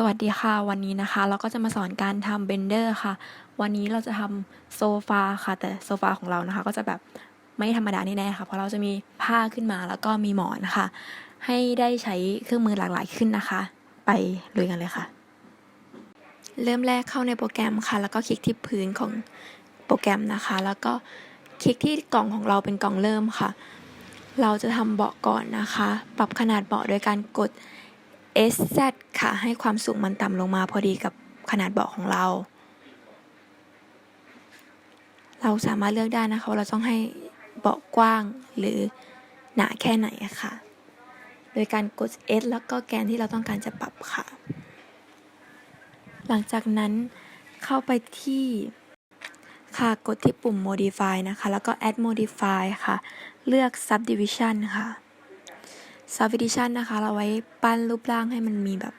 สวัสดีค่ะ วันนี้นะคะ เราก็จะมาสอนการทำเบนเดอร์ค่ะ วันนี้เราจะทำโซฟาค่ะ แต่โซฟาของเรานะคะ ก็จะแบบไม่ธรรมดาแน่ๆค่ะ เพราะเราจะมีผ้าขึ้นมาแล้วก็มีหมอนค่ะ ให้ได้ใช้เครื่องมือหลากหลายขึ้นนะคะ ไปลุยกันเลยค่ะ เริ่มแรกเข้าในโปรแกรมค่ะ แล้วก็คลิกที่พื้นของโปรแกรมนะคะ แล้วก็คลิกที่กล่องของเราเป็นกล่องเริ่มค่ะ เราจะทำเบาะก่อนนะคะ ปรับขนาดเบาะโดยการกด SZ ค่ะ ให้ความสูงมันต่ำลงมาพอดีกับขนาดเบาะของเรา เราสามารถเลือกได้นะคะว่าเราต้องให้เบาะกว้างหรือหนาแค่ไหนค่ะ โดยการกด S แล้วก็แกนที่เราต้องการจะปรับค่ะ หลังจากนั้นเข้าไปที่ค่ะกดที่ปุ่ม modify นะคะ แล้วก็ add modify ค่ะ เลือก subdivision ค่ะ subdivision นะคะ เราไว้ปั้นรูปร่างให้มันมีแบบ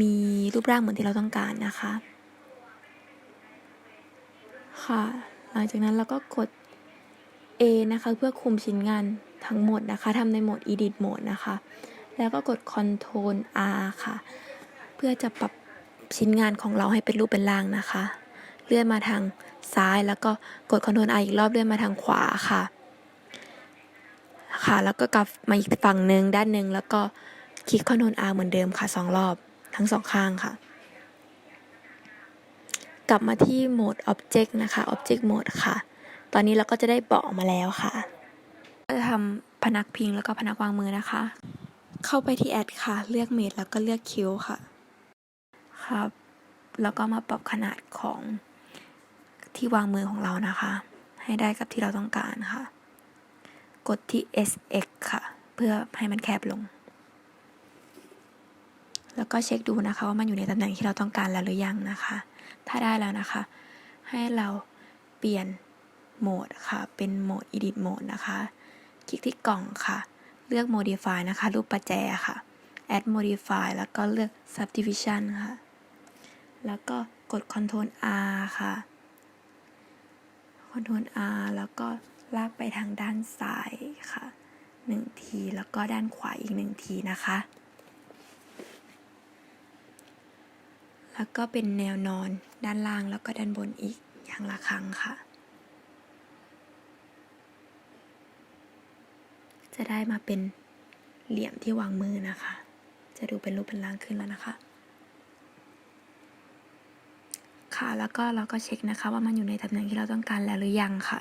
มีรูปร่างเหมือนที่เราต้องการนะคะ ค่ะ หลังจากนั้นเราก็กด A นะคะเพื่อคุมชิ้นงานทั้งหมดนะคะทำในโหมด edit mode นะคะ แล้วก็กด Ctrl R ค่ะ เพื่อจะปรับชิ้นงานของเราให้เป็นรูปเป็นร่างนะคะ เลื่อนมาทางซ้ายแล้วก็กด Ctrl R อีกรอบเลื่อนมาทางขวาค่ะ ค่ะ แล้วก็กลับมาอีกฝั่งหนึ่งด้านหนึ่งแล้วก็คลิก Ctrl R เหมือนเดิมค่ะสองรอบทั้งสองข้างค่ะ กลับมาที่โหมด Object นะคะ Object Mode ค่ะ ตอนนี้เราก็จะได้เบาะมาแล้วค่ะจะทำพนักพิงแล้วก็พนักวางมือนะคะ เข้าไปที่แอดค่ะ เลือกเมดแล้วก็เลือกคิ้วค่ะครับแล้วก็มาปรับขนาดของที่วางมือของเรานะคะ ให้ได้กับที่เราต้องการค่ะ กดที่ SX ค่ะ เพื่อให้มันแคบลง แล้วก็เช็คดูนะคะว่ามันอยู่ในตำแหน่งที่เราต้องการแล้วหรือยังนะคะ ถ้าได้แล้วนะคะ ให้เราเปลี่ยนโหมดค่ะ เป็นโหมด edit mode นะคะ คลิกที่กล่องค่ะ เลือก modify นะคะ รูปประแจค่ะ add modify แล้วก็เลือก subdivision ค่ะ แล้วก็กด Ctrl R ค่ะ Ctrl R แล้วก็ ลากไปทางด้านซ้ายค่ะหนึ่งทีแล้วก็ด้านขวาอีกหนึ่งทีนะคะ แล้วก็เป็นแนวนอนด้านล่างแล้วก็ด้านบนอีกอย่างละครั้งค่ะ จะได้มาเป็นเหลี่ยมที่วางมือนะคะ จะดูเป็นรูปเป็นร่างขึ้นแล้วนะคะ ค่ะแล้วก็เราก็เช็คนะคะว่ามันอยู่ในตำแหน่งที่เราต้องการแล้วหรือยังค่ะ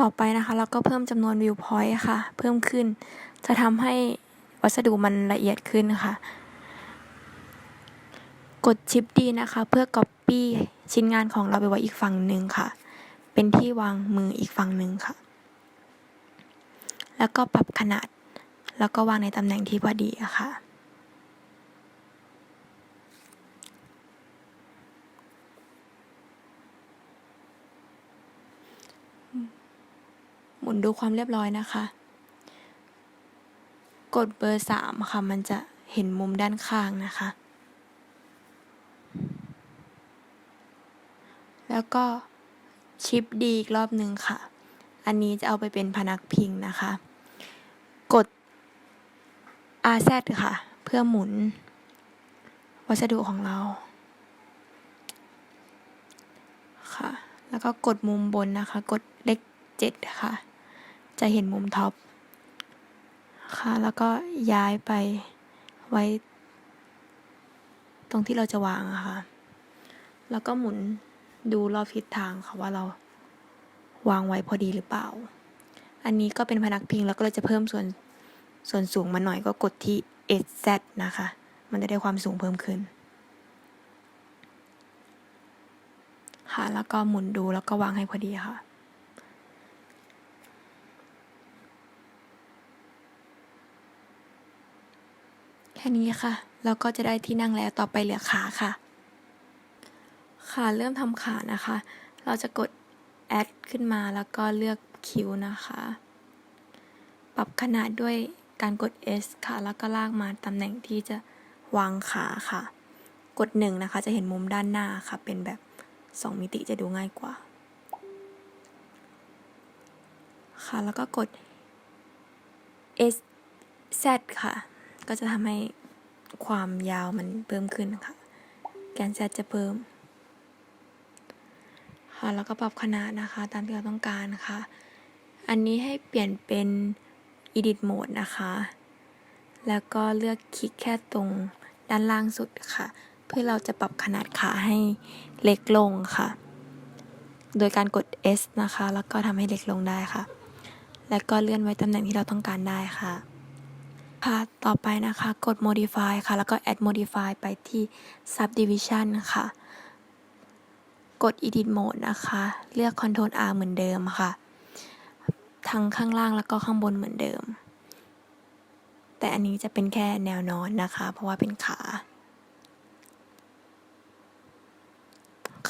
ต่อไปนะคะเราก็เพิ่มจำนวน view point ค่ะ เพิ่มขึ้น จะทำให้วัสดุมันละเอียดขึ้นค่ะ กดชิปดีนะคะ เพื่อ copy ชิ้นงานของเราไปไว้อีกฝั่งหนึ่งค่ะ เป็นที่วางมืออีกฝั่งหนึ่งค่ะ แล้วก็ปรับขนาด แล้วก็วางในตำแหน่งที่พอดีะค่ะ มุนดูความเรียบร้อยนะคะ กดเบอร์สามค่ะ มันจะเห็นมุมด้านข้างนะคะ แล้วก็ชิปดีอีกรอบหนึ่งค่ะ อันนี้จะเอาไปเป็นพนักพิงนะคะ กด RZ ค่ะ เพื่อหมุน วัสดุของเรา ค่ะ แล้วก็กดมุมบนนะคะ กดเลขเจ็ดค่ะ จะเห็นมุมท็อปค่ะ แล้วก็ย้ายไปไว้ ตรงที่เราจะวางอะค่ะ แล้วก็หมุนดูรอบทิศทางค่ะว่าเราวางไว้พอดีหรือเปล่า อันนี้ก็เป็นพนักพิงแล้วก็เลยจะเพิ่มส่วนส่วนสูงมาหน่อยก็กดที่ SZ นะคะ มันจะได้ความสูงเพิ่มขึ้น ค่ะ แล้วก็หมุนดูแล้วก็วางให้พอดีค่ะ แค่นี้ค่ะ แล้วก็จะได้ที่นั่งแล้วต่อไปเหลือขาค่ะค่ะเริ่มทำขานะคะ เราจะกด add ขึ้นมาแล้วก็เลือกคิ้วนะคะ ปรับขนาดด้วยการกด S ค่ะ แล้วก็ลากมาตำแหน่งที่จะวางขาค่ะ กดหนึ่งนะคะ จะเห็นมุมด้านหน้าค่ะ เป็นแบบสองมิติจะดูง่ายกว่า ค่ะ แล้วก็กด S Z ค่ะ ก็จะทำให้ความยาวมันเพิ่มขึ้นค่ะ แกน z จะเพิ่ม ค่ะ แล้วก็ปรับขนาดนะคะ ตามที่เราต้องการค่ะ อันนี้ให้เปลี่ยนเป็น edit mode นะคะ แล้วก็เลือกคลิกแค่ตรงด้านล่างสุดค่ะ เพื่อเราจะปรับขนาดขาให้เล็กลงค่ะ โดยการกด S นะคะ แล้วก็ทำให้เล็กลงได้ค่ะ แล้วก็เลื่อนไว้ตำแหน่งที่เราต้องการได้ค่ะ ค่ะ ต่อไปนะคะ กด modify ค่ะ แล้วก็ add modify ไปที่ subdivision ค่ะ กด edit mode นะคะ เลือก control R เหมือนเดิมค่ะ ทั้งข้างล่างแล้วก็ข้างบนเหมือนเดิม แต่อันนี้จะเป็นแค่แนวนอนนะคะ เพราะว่าเป็นขา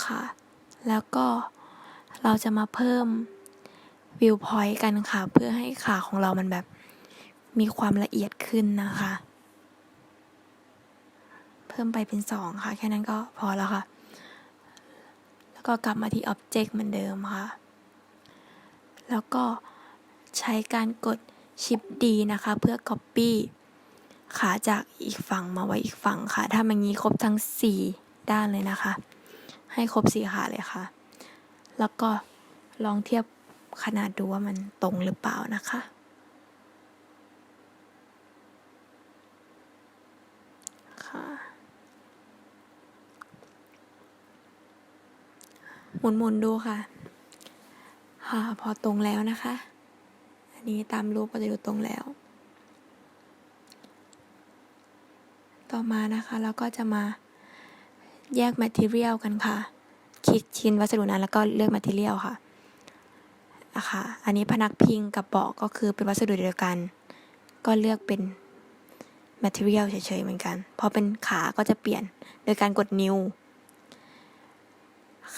ค่ะ แล้วก็เราจะมาเพิ่ม view point กันค่ะ เพื่อให้ขาของเรามันแบบ มีความละเอียดขึ้นนะคะ เพิ่มไปเป็นสองค่ะ แค่นั้นก็พอแล้วค่ะ แล้วก็กลับมาที่ object เหมือนเดิมค่ะ แล้วก็ใช้การกด shift D นะคะ เพื่อ copy ขาจากอีกฝั่งมาไว้อีกฝั่งค่ะ ถ้ามันงี้ครบทั้ง 4 ด้านเลยนะคะ ให้ครบ4ขาเลยค่ะ แล้วก็ลองเทียบขนาดดูว่ามันตรงหรือเปล่านะคะ ค่ะหมุนๆดูค่ะค่ะพอตรงแล้วนะคะ อันนี้ตามรูปก็จะดูตรงแล้ว ต่อมานะคะเราก็จะมาแยก Material กันค่ะ คลิกชิ้นวัสดุนั้นแล้วก็เลือก Material ค่ะนะคะอันนี้พนักพิงกับเบาะก็คือเป็นวัสดุเดียวกัน ก็เลือกเป็น Material เฉยๆเหมือนกัน พอเป็นขาก็จะเปลี่ยนโดยการกดนิ้ว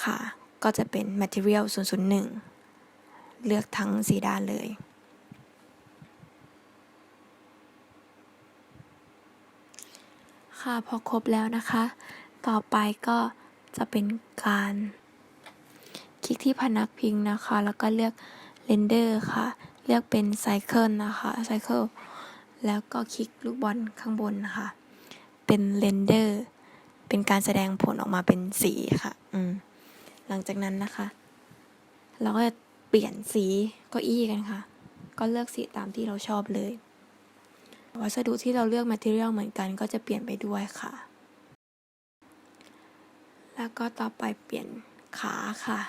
ค่ะ ก็จะเป็น Material 001 เลือกทั้งสีด้านเลย ค่ะ พอครบแล้วนะคะ ต่อไปก็จะเป็นการคลิกที่พนักพิงนะคะ แล้วก็เลือก Render ค่ะ เลือกเป็น Cycle นะคะ Cycle แล้วก็คลิกลูกบอลข้างบนนะคะ เป็น Render เป็นการแสดงผลออกมาเป็นสีค่ะ อืม หลังจากนั้นนะคะ เราก็จะเปลี่ยนสีเก้าอี้กันค่ะ ก็เลือกสีตามที่เราชอบเลย วัสดุที่เราเลือก material เหมือนกันก็จะเปลี่ยนไปด้วยค่ะ แล้วก็ต่อไปเปลี่ยนขาค่ะ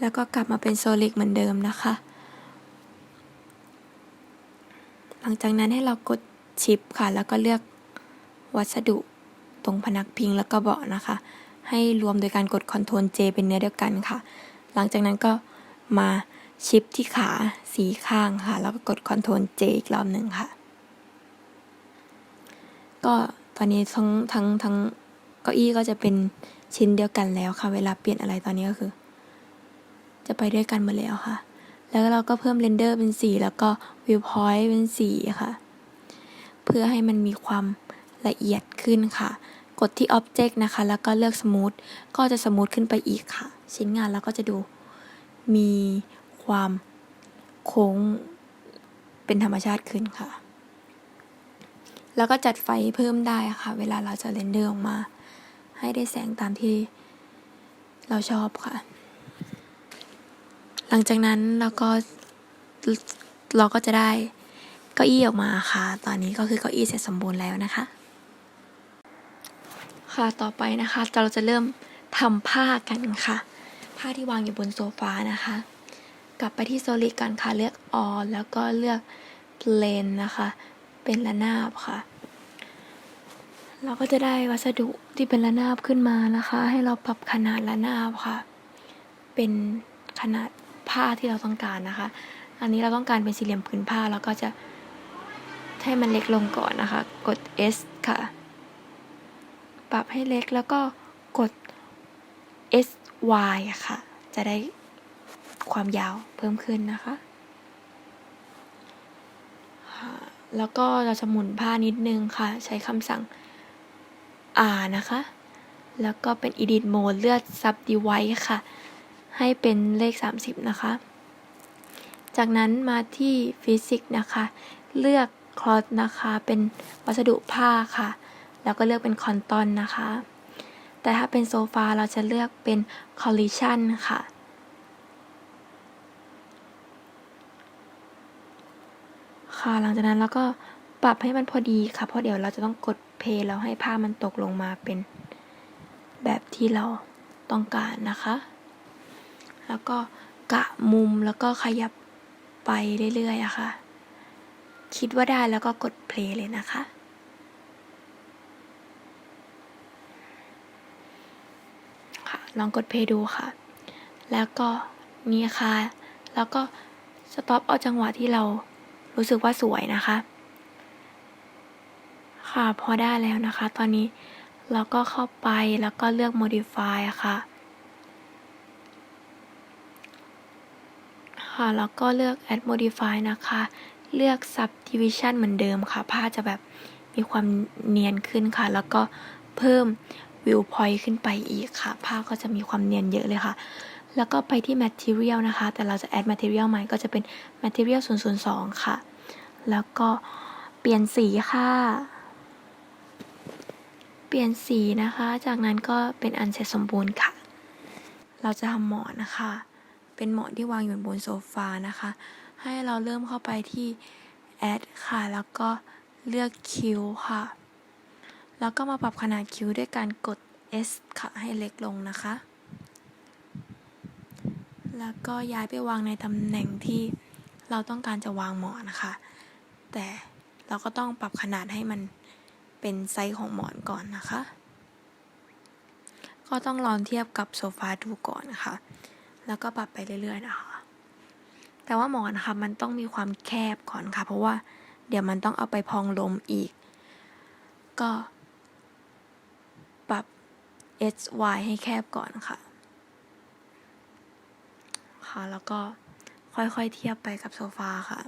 แล้วก็กลับมาเป็นโซลิกเหมือนเดิมนะคะ หลังจากนั้นให้เรากดชิปค่ะ แล้วก็เลือกวัสดุตรงพนักพิงแล้วก็เบาะนะคะ ให้รวมโดยการกด Ctrl J เป็นเนื้อเดียวกันค่ะ หลังจากนั้นก็มาชิปที่ขาสีข้างค่ะ แล้วก็กด Ctrl J อีกรอบหนึ่งค่ะ ก็ตอนนี้ทั้งทั้งทั้งเก้าอี้ก็จะเป็นชิ้นเดียวกันแล้วค่ะ เวลาเปลี่ยนอะไรตอนนี้ก็คือ จะไปด้วยกันหมดแล้วค่ะ แล้วเราก็เพิ่มเรนเดอร์เป็นสีแล้วก็วิวพอยต์เป็นสีค่ะ เพื่อให้มันมีความละเอียดขึ้นค่ะ กดที่ Object นะคะ แล้วก็เลือก Smooth ก็จะสมูทขึ้นไปอีกค่ะ ชิ้นงานเราก็จะดูมีความโค้งเป็นธรรมชาติขึ้นค่ะ แล้วก็จัดไฟเพิ่มได้ค่ะ เวลาเราจะเรนเดอร์ออกมา ให้ได้แสงตามที่เราชอบค่ะ ลังจากนั้นเราก็เราก็จะได้เก้าอี้ออกมาค่ะ ตอนนี้ก็คือเก้าอี้เสร็จสมบูรณ์แล้วนะคะ ค่ะต่อไปนะคะ เราจะเริ่มทำผ้ากันค่ะ ผ้าที่วางอยู่บนโซฟานะคะ กลับไปที่โซลิดกันค่ะเลือกออแล้วก็เลือกเพลนนะคะ เป็นระนาบค่ะ เราก็จะได้วัสดุที่เป็นระนาบขึ้นมานะคะ ให้เราปรับขนาดระนาบค่ะ เป็นขนาด ผ้าที่เราต้องการนะคะ อันนี้เราต้องการเป็นสี่เหลี่ยมผืนผ้าแล้วก็จะให้มันเล็กลงก่อนนะคะ กด S ค่ะ ปรับให้เล็กแล้วก็กด S Y ค่ะ จะได้ความยาวเพิ่มขึ้นนะคะ แล้วก็เราจะหมุนผ้านิดนึงค่ะ ใช้คำสั่ง R นะคะ แล้วก็เป็น edit mode เลือก subdivide ค่ะ ให้เป็นเลข 30 นะคะ จากนั้นมาที่ฟิสิกส์นะคะ เลือกคลอสนะคะ เป็นวัสดุผ้าค่ะ แล้วก็เลือกเป็นคอนตอนนะคะ แต่ถ้าเป็นโซฟาเราจะเลือกเป็นคอลลิชันค่ะค่ะหลังจากนั้นเราก็ปรับให้มันพอดีค่ะ เพราะเดี๋ยวเราจะต้องกดเพลย์แล้วให้ผ้ามันตกลงมาเป็นแบบที่เราต้องการนะคะ แล้วก็กะมุมแล้วก็ขยับไปเรื่อยๆอะค่ะ คิดว่าได้แล้วก็กดเพลย์เลยนะคะค่ะลองกดเพลย์ดูค่ะ แล้วก็นี่ค่ะ แล้วก็สต็อปเอาจังหวะที่เรารู้สึกว่าสวยนะคะ ค่ะพอได้แล้วนะคะ ตอนนี้เราก็เข้าไปแล้วก็เลือก modify ะค่ะ ค่ะ แล้วก็เลือก add modify นะคะ เลือก subdivision เหมือนเดิมค่ะ ผ้าจะแบบมีความเนียนขึ้นค่ะ แล้วก็เพิ่ม view point ขึ้นไปอีกค่ะ ผ้าก็จะมีความเนียนเยอะเลยค่ะ แล้วก็ไปที่ material นะคะ แต่เราจะ add material ใหม่ก็จะเป็น material 002 ค่ะ แล้วก็เปลี่ยนสีค่ะ เปลี่ยนสีนะคะ จากนั้นก็เป็นอันเสร็จสมบูรณ์ค่ะ เราจะทำหมอนนะคะ เป็นหมอนที่วางอยู่บนโซฟานะคะ ให้เราเริ่มเข้าไปที่ add ค่ะ แล้วก็เลือกคิ้วค่ะ แล้วก็มาปรับขนาดคิ้วด้วยการกด S ค่ะ ให้เล็กลงนะคะ แล้วก็ย้ายไปวางในตำแหน่งที่เราต้องการจะวางหมอนนะคะ แต่เราก็ต้องปรับขนาดให้มันเป็นไซส์ของหมอนก่อนนะคะ ก็ต้องลองเทียบกับโซฟาดูก่อนนะคะ แล้วก็ปรับไปเรื่อยๆนะคะ แต่ว่าหมอนนะคะมันต้องมีความแคบก่อนค่ะ เพราะว่าเดี๋ยวมันต้องเอาไปพองลมอีก ก็ปรับ h y ให้แคบก่อนค่ะ ค่ะ แล้วก็ค่อยๆเทียบไปกับโซฟาค่ะ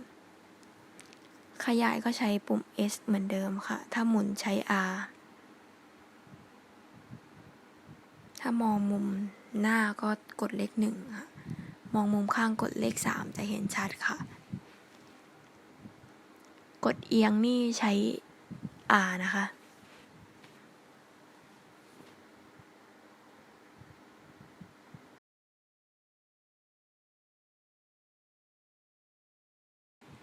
ขยายก็ใช้ปุ่ม S เหมือนเดิมค่ะ ถ้าหมุนใช้ R ถ้ามองมุม หน้าก็กดเลขหนึ่งค่ะ มองมุมข้างกดเลขสามจะเห็นชัดค่ะ กดเอียงนี่ใช้ R นะคะ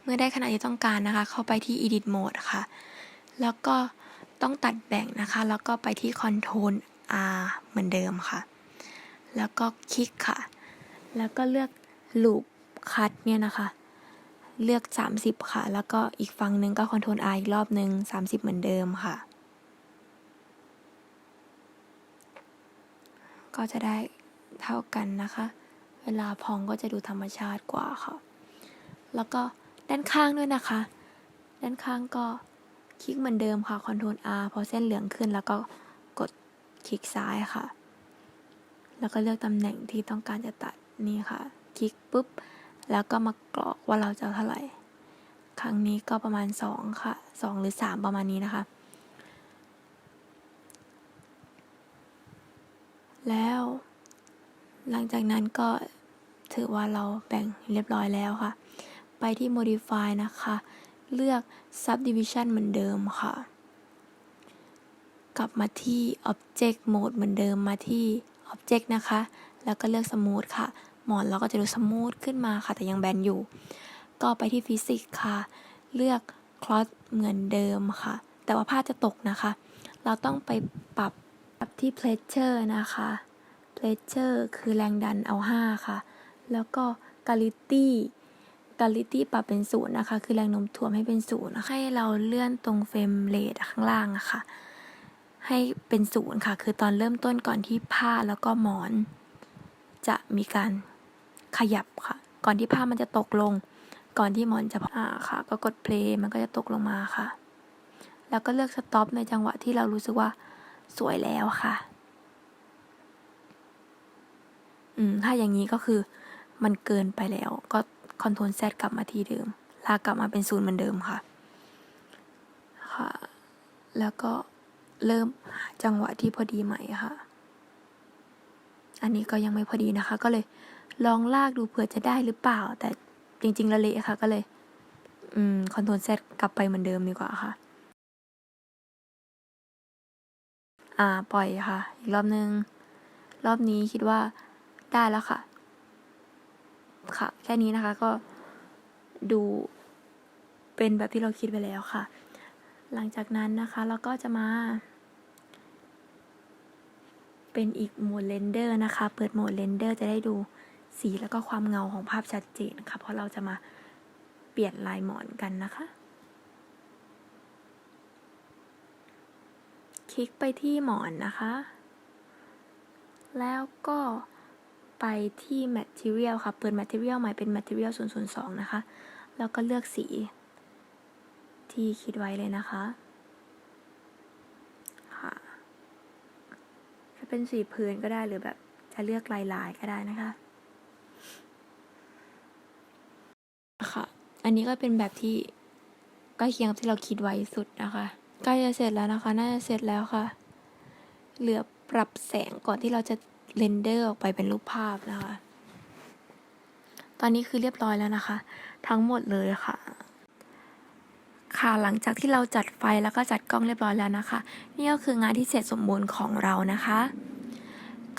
เมื่อได้ขนาดที่ต้องการนะคะ เข้าไปที่ edit mode ค่ะ แล้วก็ต้องตัดแบ่งนะคะ แล้วก็ไปที่ control R เหมือนเดิมค่ะ แล้วก็คลิกค่ะ แล้วก็เลือก loop cut เนี่ยนะคะ เลือก 30 ค่ะ แล้วก็อีกฝั่งหนึ่งก็ control R อีกรอบหนึ่ง30 เหมือนเดิมค่ะ ก็จะได้เท่ากันนะคะ เวลาพองก็จะดูธรรมชาติกว่าค่ะ แล้วก็ด้านข้างด้วยนะคะ ด้านข้างก็คลิกเหมือนเดิมค่ะ Ctrl R พอเส้นเหลืองขึ้นแล้วก็กดคลิกซ้ายค่ะ แล้วก็เลือกตำแหน่งที่ต้องการจะตัดนี่ค่ะ คลิกปุ๊บ แล้วก็มากรอกว่าเราจะเท่าไหร่ ครั้งนี้ก็ประมาณ 2 ค่ะ 2 หรือ 3 ประมาณนี้นะคะ แล้ว หลังจากนั้นก็ถือว่าเราแบ่งเรียบร้อยแล้วค่ะ ไปที่ modify นะคะ เลือก subdivision เหมือนเดิมค่ะ กลับมาที่ object mode เหมือนเดิมมาที่ object นะคะ แล้วก็เลือก smooth ค่ะ หมอนเราก็จะดู smooth ขึ้นมาค่ะ แต่ยังแบนอยู่ ก็ไปที่ physics ค่ะ เลือก cloth เหมือนเดิมค่ะ แต่ว่าผ้าจะตกนะคะ เราต้องไปปรับปรับที่ pressure นะคะ pressure คือแรงดันเอา 5 ค่ะ แล้วก็ quality quality ปรับเป็นศูนย์นะคะ คือแรงโน้มถ่วงให้เป็นศูนย์ให้เราเลื่อนตรงเฟรมเรทข้างล่างอะค่ะ ให้เป็นศูนย์ค่ะ คือตอนเริ่มต้นก่อนที่ผ้าแล้วก็หมอน จะมีการขยับค่ะ ก่อนที่ผ้ามันจะตกลง ก่อนที่หมอนจะอ่าค่ะ ก็กดเพลย์มันก็จะตกลงมาค่ะ แล้วก็เลือกสต็อปในจังหวะที่เรารู้สึกว่าสวยแล้วค่ะ อืม ถ้าอย่างนี้ก็คือมันเกินไปแล้ว ก็คอนโทรลแซกลับมาที่เดิม ลากกลับมาเป็นศูนย์เหมือนเดิมค่ะ ค่ะ แล้วก็ เริ่มหาจังหวะที่พอดีใหม่ค่ะ อันนี้ก็ยังไม่พอดีนะคะ ก็เลยลองลากดูเผื่อจะได้หรือเปล่า แต่จริงๆล้วเละค่ะก็เลย อืมคอนโทรลเซตกลับไปเหมือนเดิมดีกว่าค่ะ อ่าปล่อยค่ะ อีกรอบนึง รอบนี้คิดว่าได้แล้วค่ะ ค่ะ แค่นี้นะคะก็ดูเป็นแบบที่เราคิดไปแล้วค่ะ หลังจากนั้นนะคะ เราก็จะมา เป็นอีกโหมดเรนเดอร์นะคะ เปิดโหมดเรนเดอร์จะได้ดูสีแล้วก็ความเงาของภาพชัดเจนค่ะ เพราะเราจะมาเปลี่ยนลายหมอนกันนะคะ คลิกไปที่หมอนนะคะ แล้วก็ไปที่ Material ค่ะ เปิด Material ใหม่เป็น Material 002 นะคะ แล้วก็เลือกสีที่คิดไว้เลยนะคะค่ะ จะ เป็นสีพื้นก็ได้หรือแบบจะเลือกลายลายๆก็ได้นะคะ ค่ะ อันนี้ก็เป็นแบบที่ใกล้เคียงกับที่เราคิดไว้สุดนะคะใกล้จะเสร็จแล้วนะคะ น่าจะเสร็จแล้วค่ะ เหลือปรับแสงก่อนที่เราจะเรนเดอร์ออกไปเป็นรูปภาพนะคะ ตอนนี้คือเรียบร้อยแล้วนะคะ ทั้งหมดเลยค่ะ ค่ะ หลังจากที่เราจัดไฟแล้วก็จัดกล้องเรียบร้อยแล้วนะคะ นี่ก็คืองานที่เสร็จสมบูรณ์ของเรานะคะ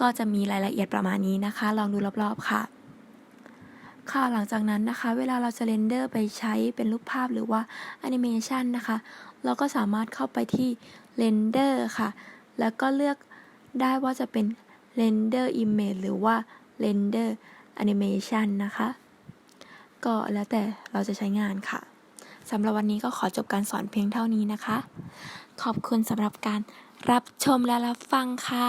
ก็จะมีรายละเอียดประมาณนี้นะคะ ลองดูรอบๆค่ะ ค่ะหลังจากนั้นนะคะ เวลาเราจะเรนเดอร์ไปใช้เป็นรูปภาพหรือว่าแอนิเมชันนะคะ เราก็สามารถเข้าไปที่เรนเดอร์ค่ะ แล้วก็เลือกได้ว่าจะเป็น render image หรือว่า render animation นะคะ ก็แล้วแต่เราจะใช้งานค่ะ สำหรับวันนี้ก็ขอจบการสอนเพียงเท่านี้นะคะ ขอบคุณสำหรับการรับชมและรับฟังค่ะ